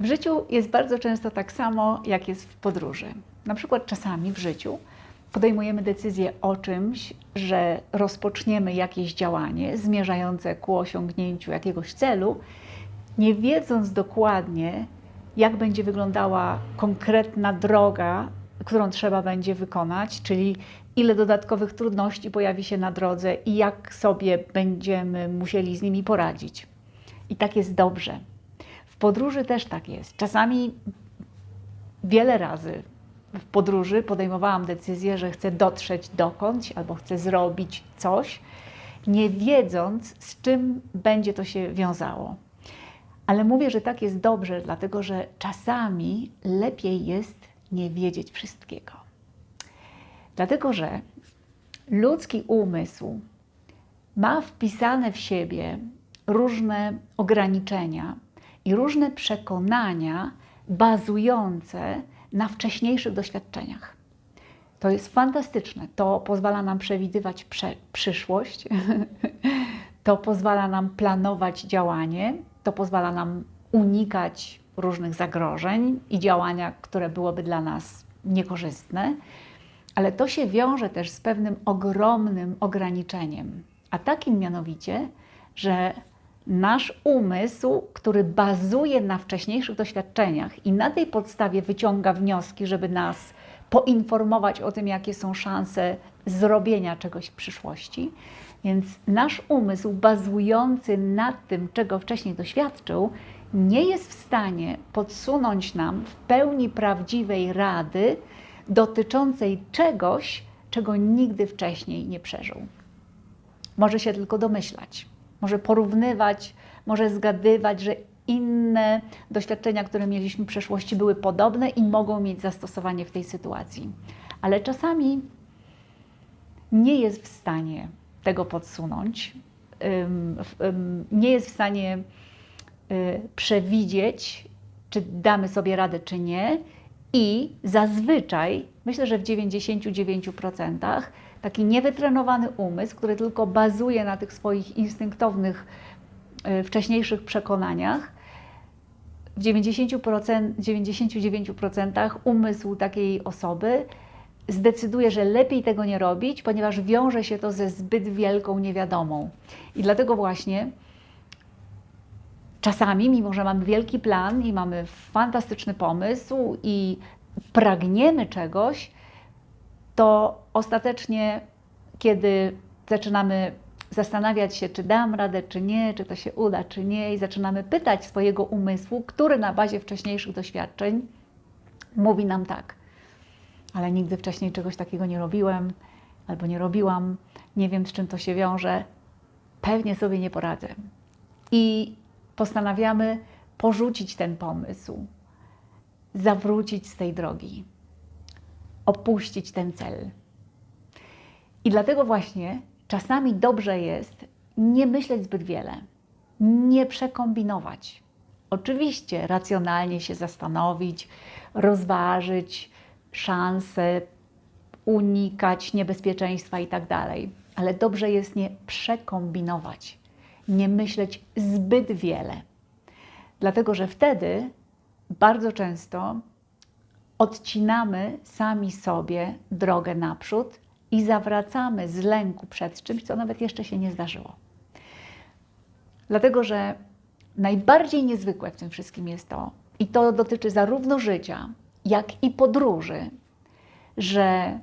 W życiu jest bardzo często tak samo, jak jest w podróży. Na przykład czasami w życiu podejmujemy decyzję o czymś, że rozpoczniemy jakieś działanie zmierzające ku osiągnięciu jakiegoś celu, nie wiedząc dokładnie, jak będzie wyglądała konkretna droga, którą trzeba będzie wykonać, czyli ile dodatkowych trudności pojawi się na drodze i jak sobie będziemy musieli z nimi poradzić. I tak jest dobrze. Podróży też tak jest. Czasami wiele razy w podróży podejmowałam decyzję, że chcę dotrzeć dokądś albo chcę zrobić coś, nie wiedząc, z czym będzie to się wiązało. Ale mówię, że tak jest dobrze, dlatego że czasami lepiej jest nie wiedzieć wszystkiego. Dlatego, że ludzki umysł ma wpisane w siebie różne ograniczenia i różne przekonania bazujące na wcześniejszych doświadczeniach. To jest fantastyczne. To pozwala nam przewidywać prze przyszłość, to pozwala nam planować działanie, to pozwala nam unikać różnych zagrożeń i działania, które byłoby dla nas niekorzystne, ale to się wiąże też z pewnym ogromnym ograniczeniem, a takim mianowicie, że nasz umysł, który bazuje na wcześniejszych doświadczeniach i na tej podstawie wyciąga wnioski, żeby nas poinformować o tym, jakie są szanse zrobienia czegoś w przyszłości. Więc nasz umysł, bazujący na tym, czego wcześniej doświadczył, nie jest w stanie podsunąć nam w pełni prawdziwej rady dotyczącej czegoś, czego nigdy wcześniej nie przeżył. Może się tylko domyślać może porównywać, może zgadywać, że inne doświadczenia, które mieliśmy w przeszłości, były podobne i mogą mieć zastosowanie w tej sytuacji. Ale czasami nie jest w stanie tego podsunąć, nie jest w stanie y, przewidzieć, czy damy sobie radę, czy nie. I zazwyczaj, myślę, że w 99% taki niewytrenowany umysł, który tylko bazuje na tych swoich instynktownych, e, wcześniejszych przekonaniach, w 90%, 99% umysł takiej osoby zdecyduje, że lepiej tego nie robić, ponieważ wiąże się to ze zbyt wielką niewiadomą. I dlatego właśnie czasami, mimo że mamy wielki plan i mamy fantastyczny pomysł i pragniemy czegoś, to ostatecznie, kiedy zaczynamy zastanawiać się, czy dam radę, czy nie, czy to się uda, czy nie, i zaczynamy pytać swojego umysłu, który na bazie wcześniejszych doświadczeń mówi nam tak. Ale nigdy wcześniej czegoś takiego nie robiłem, albo nie robiłam, nie wiem z czym to się wiąże, pewnie sobie nie poradzę. I postanawiamy porzucić ten pomysł, zawrócić z tej drogi opuścić ten cel. I dlatego właśnie czasami dobrze jest nie myśleć zbyt wiele, nie przekombinować. Oczywiście racjonalnie się zastanowić, rozważyć szanse, unikać niebezpieczeństwa i tak. Ale dobrze jest nie przekombinować, nie myśleć zbyt wiele. Dlatego, że wtedy bardzo często odcinamy sami sobie drogę naprzód i zawracamy z lęku przed czymś, co nawet jeszcze się nie zdarzyło. Dlatego, że najbardziej niezwykłe w tym wszystkim jest to, i to dotyczy zarówno życia, jak i podróży, że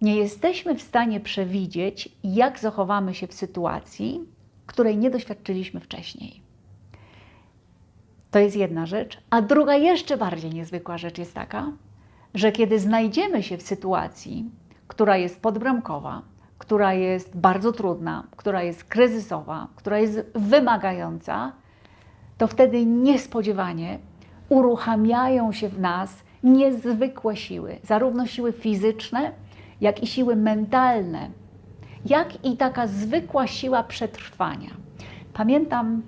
nie jesteśmy w stanie przewidzieć, jak zachowamy się w sytuacji, której nie doświadczyliśmy wcześniej. To jest jedna rzecz. A druga, jeszcze bardziej niezwykła rzecz jest taka, że kiedy znajdziemy się w sytuacji, która jest podbramkowa, która jest bardzo trudna, która jest kryzysowa, która jest wymagająca, to wtedy niespodziewanie uruchamiają się w nas niezwykłe siły, zarówno siły fizyczne, jak i siły mentalne, jak i taka zwykła siła przetrwania. Pamiętam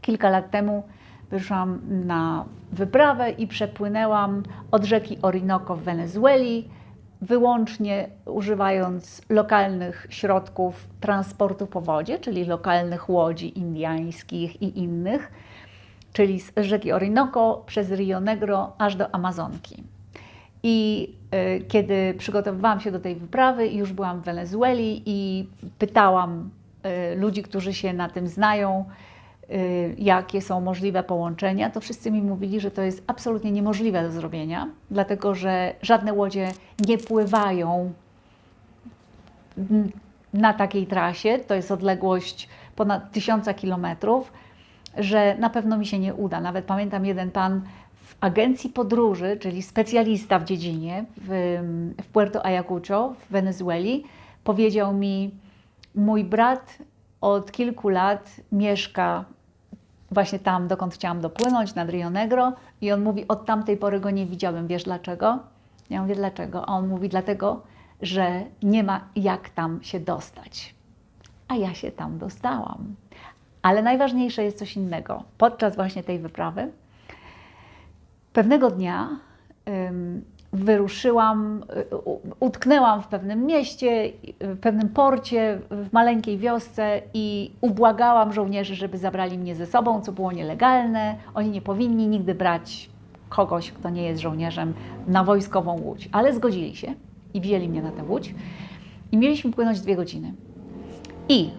kilka lat temu, wyszłam na wyprawę i przepłynęłam od rzeki Orinoco w Wenezueli, wyłącznie używając lokalnych środków transportu po wodzie, czyli lokalnych łodzi indiańskich i innych, czyli z rzeki Orinoco przez Rio Negro aż do Amazonki. I y, kiedy przygotowywałam się do tej wyprawy, już byłam w Wenezueli i pytałam y, ludzi, którzy się na tym znają, jakie są możliwe połączenia, to wszyscy mi mówili, że to jest absolutnie niemożliwe do zrobienia, dlatego że żadne łodzie nie pływają na takiej trasie, to jest odległość ponad tysiąca kilometrów, że na pewno mi się nie uda. Nawet pamiętam jeden pan w agencji podróży, czyli specjalista w dziedzinie w, w Puerto Ayacucho w Wenezueli, powiedział mi: Mój brat od kilku lat mieszka właśnie tam, dokąd chciałam dopłynąć, nad Rio Negro, i on mówi: Od tamtej pory go nie widziałem. Wiesz dlaczego? Ja mówię: Dlaczego? A on mówi: Dlatego, że nie ma jak tam się dostać. A ja się tam dostałam. Ale najważniejsze jest coś innego. Podczas właśnie tej wyprawy, pewnego dnia wyruszyłam, utknęłam w pewnym mieście, w pewnym porcie, w maleńkiej wiosce i ubłagałam żołnierzy, żeby zabrali mnie ze sobą, co było nielegalne. Oni nie powinni nigdy brać kogoś, kto nie jest żołnierzem, na wojskową łódź, ale zgodzili się i wzięli mnie na tę łódź i mieliśmy płynąć dwie godziny. I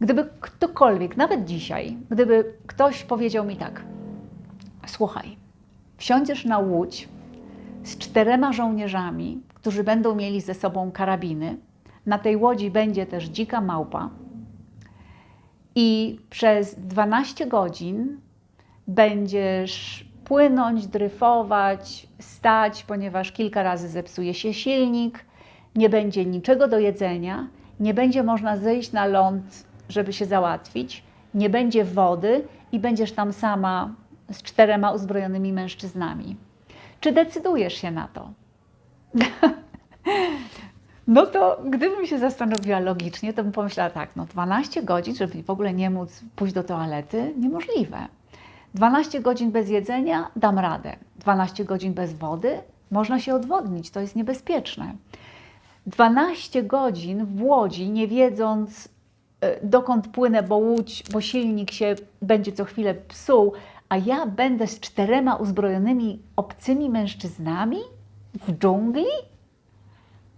gdyby ktokolwiek, nawet dzisiaj, gdyby ktoś powiedział mi tak, słuchaj, wsiądziesz na łódź z czterema żołnierzami, którzy będą mieli ze sobą karabiny, na tej łodzi będzie też dzika małpa i przez 12 godzin będziesz płynąć, dryfować, stać, ponieważ kilka razy zepsuje się silnik, nie będzie niczego do jedzenia, nie będzie można zejść na ląd, żeby się załatwić, nie będzie wody i będziesz tam sama z czterema uzbrojonymi mężczyznami. Czy decydujesz się na to? No to gdybym się zastanowiła logicznie, to bym pomyślała tak, no 12 godzin, żeby w ogóle nie móc pójść do toalety, niemożliwe. 12 godzin bez jedzenia dam radę. 12 godzin bez wody można się odwodnić, to jest niebezpieczne. 12 godzin w łodzi, nie wiedząc e, dokąd płynę, bo łódź, bo silnik się będzie co chwilę psuł, a ja będę z czterema uzbrojonymi obcymi mężczyznami w dżungli?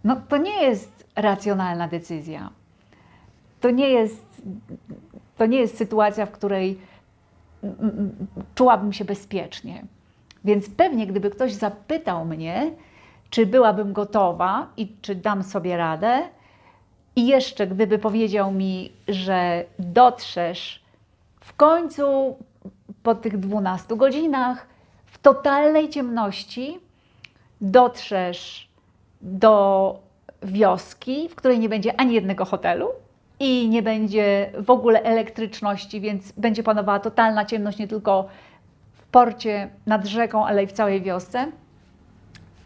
No to nie jest racjonalna decyzja. To nie jest, to nie jest sytuacja, w której czułabym się bezpiecznie. Więc pewnie, gdyby ktoś zapytał mnie, czy byłabym gotowa i czy dam sobie radę, i jeszcze gdyby powiedział mi, że dotrzesz w końcu po tych 12 godzinach w totalnej ciemności, dotrzesz do wioski, w której nie będzie ani jednego hotelu, i nie będzie w ogóle elektryczności, więc będzie panowała totalna ciemność nie tylko w porcie, nad rzeką, ale i w całej wiosce,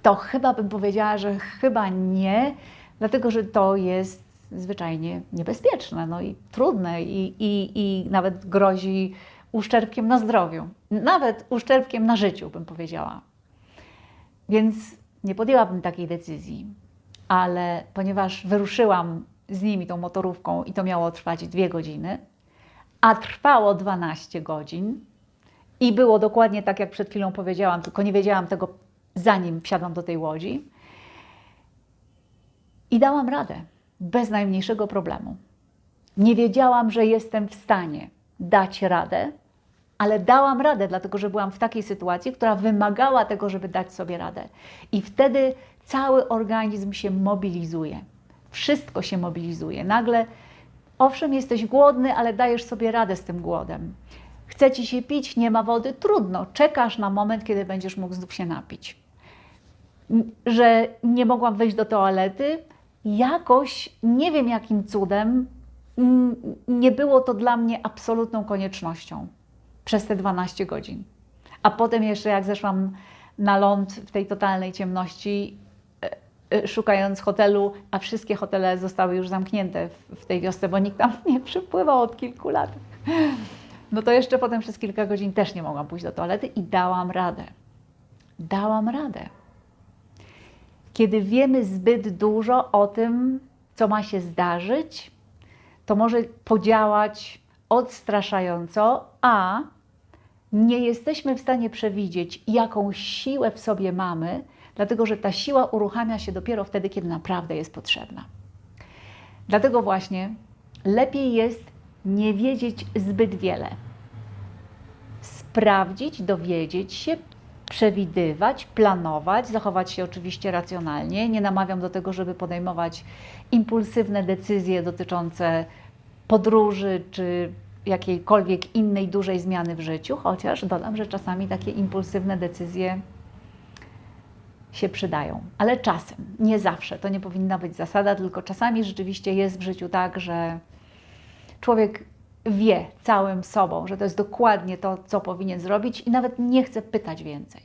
to chyba bym powiedziała, że chyba nie, dlatego że to jest zwyczajnie niebezpieczne no i trudne i, i, i nawet grozi uszczerbkiem na zdrowiu, nawet uszczerbkiem na życiu, bym powiedziała. Więc nie podjęłabym takiej decyzji, ale ponieważ wyruszyłam z nimi tą motorówką i to miało trwać dwie godziny, a trwało 12 godzin i było dokładnie tak, jak przed chwilą powiedziałam, tylko nie wiedziałam tego zanim wsiadłam do tej łodzi. I dałam radę, bez najmniejszego problemu. Nie wiedziałam, że jestem w stanie dać radę, ale dałam radę, dlatego że byłam w takiej sytuacji, która wymagała tego, żeby dać sobie radę. I wtedy cały organizm się mobilizuje wszystko się mobilizuje. Nagle, owszem, jesteś głodny, ale dajesz sobie radę z tym głodem. Chce ci się pić, nie ma wody, trudno. Czekasz na moment, kiedy będziesz mógł znów się napić. Że nie mogłam wejść do toalety, jakoś, nie wiem jakim cudem, nie było to dla mnie absolutną koniecznością przez te 12 godzin. A potem jeszcze jak zeszłam na ląd w tej totalnej ciemności, Y, szukając hotelu, a wszystkie hotele zostały już zamknięte w tej wiosce, bo nikt tam nie przypływał od kilku lat. No to jeszcze potem przez kilka godzin też nie mogłam pójść do toalety i dałam radę. Dałam radę. Kiedy wiemy zbyt dużo o tym, co ma się zdarzyć, to może podziałać odstraszająco, a nie jesteśmy w stanie przewidzieć, jaką siłę w sobie mamy, dlatego że ta siła uruchamia się dopiero wtedy, kiedy naprawdę jest potrzebna. Dlatego właśnie lepiej jest nie wiedzieć zbyt wiele. Sprawdzić, dowiedzieć się, przewidywać, planować, zachować się oczywiście racjonalnie. Nie namawiam do tego, żeby podejmować impulsywne decyzje dotyczące podróży czy jakiejkolwiek innej dużej zmiany w życiu, chociaż dodam, że czasami takie impulsywne decyzje się przydają, ale czasem, nie zawsze. To nie powinna być zasada, tylko czasami rzeczywiście jest w życiu tak, że człowiek wie całym sobą, że to jest dokładnie to, co powinien zrobić i nawet nie chce pytać więcej.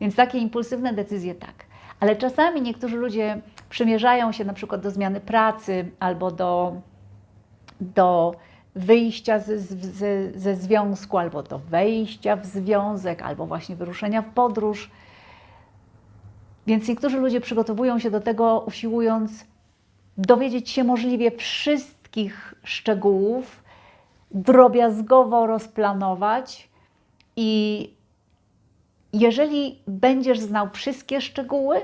Więc takie impulsywne decyzje tak. Ale czasami niektórzy ludzie przymierzają się na przykład do zmiany pracy albo do, do wyjścia ze, ze, ze związku, albo do wejścia w związek, albo właśnie wyruszenia w podróż. Więc niektórzy ludzie przygotowują się do tego, usiłując dowiedzieć się możliwie wszystkich szczegółów, drobiazgowo rozplanować i jeżeli będziesz znał wszystkie szczegóły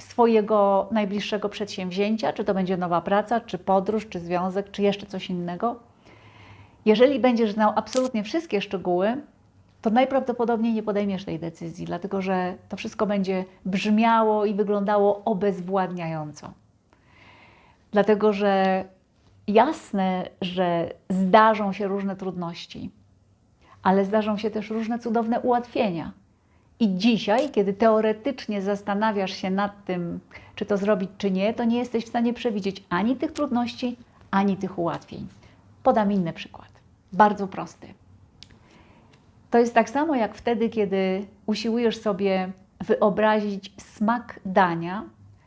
swojego najbliższego przedsięwzięcia, czy to będzie nowa praca, czy podróż, czy związek, czy jeszcze coś innego, jeżeli będziesz znał absolutnie wszystkie szczegóły, to najprawdopodobniej nie podejmiesz tej decyzji, dlatego że to wszystko będzie brzmiało i wyglądało obezwładniająco. Dlatego że jasne, że zdarzą się różne trudności, ale zdarzą się też różne cudowne ułatwienia. I dzisiaj, kiedy teoretycznie zastanawiasz się nad tym, czy to zrobić, czy nie, to nie jesteś w stanie przewidzieć ani tych trudności, ani tych ułatwień. Podam inny przykład, bardzo prosty. To jest tak samo jak wtedy, kiedy usiłujesz sobie wyobrazić smak dania,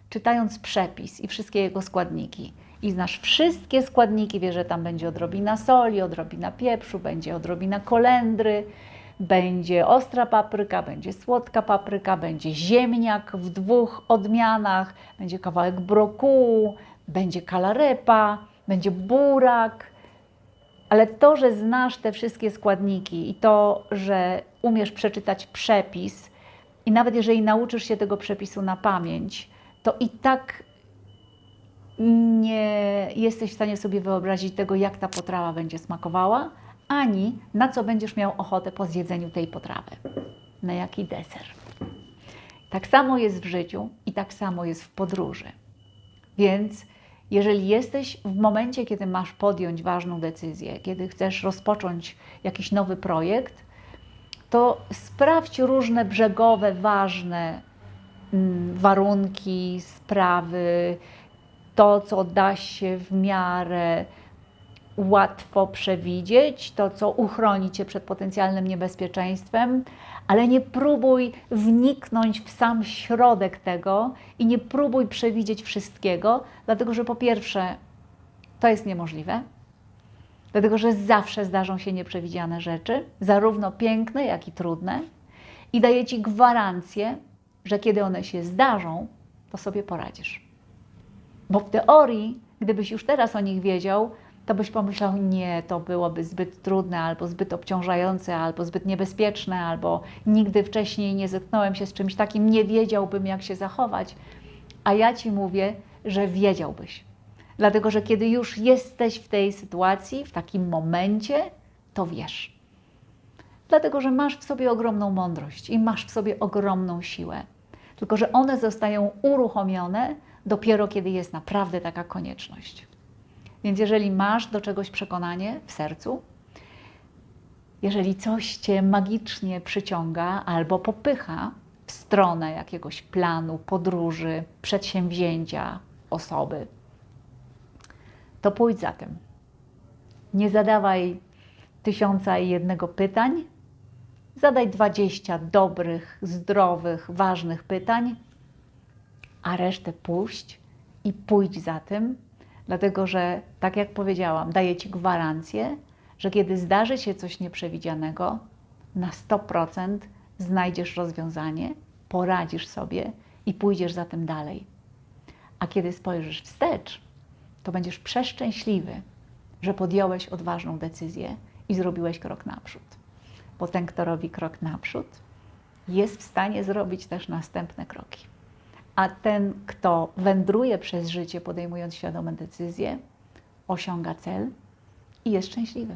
czytając przepis i wszystkie jego składniki. I znasz wszystkie składniki, wiesz, że tam będzie odrobina soli, odrobina pieprzu, będzie odrobina kolendry, będzie ostra papryka, będzie słodka papryka, będzie ziemniak w dwóch odmianach, będzie kawałek brokułu, będzie kalarepa, będzie burak. Ale to, że znasz te wszystkie składniki i to, że umiesz przeczytać przepis, i nawet jeżeli nauczysz się tego przepisu na pamięć, to i tak nie jesteś w stanie sobie wyobrazić tego, jak ta potrawa będzie smakowała, ani na co będziesz miał ochotę po zjedzeniu tej potrawy. Na jaki deser. Tak samo jest w życiu i tak samo jest w podróży. Więc jeżeli jesteś w momencie, kiedy masz podjąć ważną decyzję, kiedy chcesz rozpocząć jakiś nowy projekt, to sprawdź różne brzegowe, ważne mm, warunki, sprawy, to, co da się w miarę łatwo przewidzieć, to, co uchroni cię przed potencjalnym niebezpieczeństwem, ale nie próbuj wniknąć w sam środek tego i nie próbuj przewidzieć wszystkiego, dlatego że po pierwsze, to jest niemożliwe, dlatego że zawsze zdarzą się nieprzewidziane rzeczy, zarówno piękne, jak i trudne, i daję ci gwarancję, że kiedy one się zdarzą, to sobie poradzisz. Bo w teorii, gdybyś już teraz o nich wiedział, to byś pomyślał, nie, to byłoby zbyt trudne, albo zbyt obciążające, albo zbyt niebezpieczne, albo nigdy wcześniej nie zetknąłem się z czymś takim, nie wiedziałbym, jak się zachować. A ja ci mówię, że wiedziałbyś. Dlatego, że kiedy już jesteś w tej sytuacji, w takim momencie, to wiesz. Dlatego, że masz w sobie ogromną mądrość i masz w sobie ogromną siłę. Tylko, że one zostają uruchomione dopiero kiedy jest naprawdę taka konieczność. Więc jeżeli masz do czegoś przekonanie w sercu, jeżeli coś cię magicznie przyciąga albo popycha w stronę jakiegoś planu, podróży, przedsięwzięcia, osoby, to pójdź za tym. Nie zadawaj tysiąca i jednego pytań, zadaj dwadzieścia dobrych, zdrowych, ważnych pytań, a resztę puść i pójdź za tym, dlatego że, tak jak powiedziałam, daję Ci gwarancję, że kiedy zdarzy się coś nieprzewidzianego, na 100% znajdziesz rozwiązanie, poradzisz sobie i pójdziesz za tym dalej. A kiedy spojrzysz wstecz, to będziesz przeszczęśliwy, że podjąłeś odważną decyzję i zrobiłeś krok naprzód. bo ten, kto robi krok naprzód, jest w stanie zrobić też następne kroki. A ten, kto wędruje przez życie, podejmując świadome decyzje, osiąga cel i jest szczęśliwy.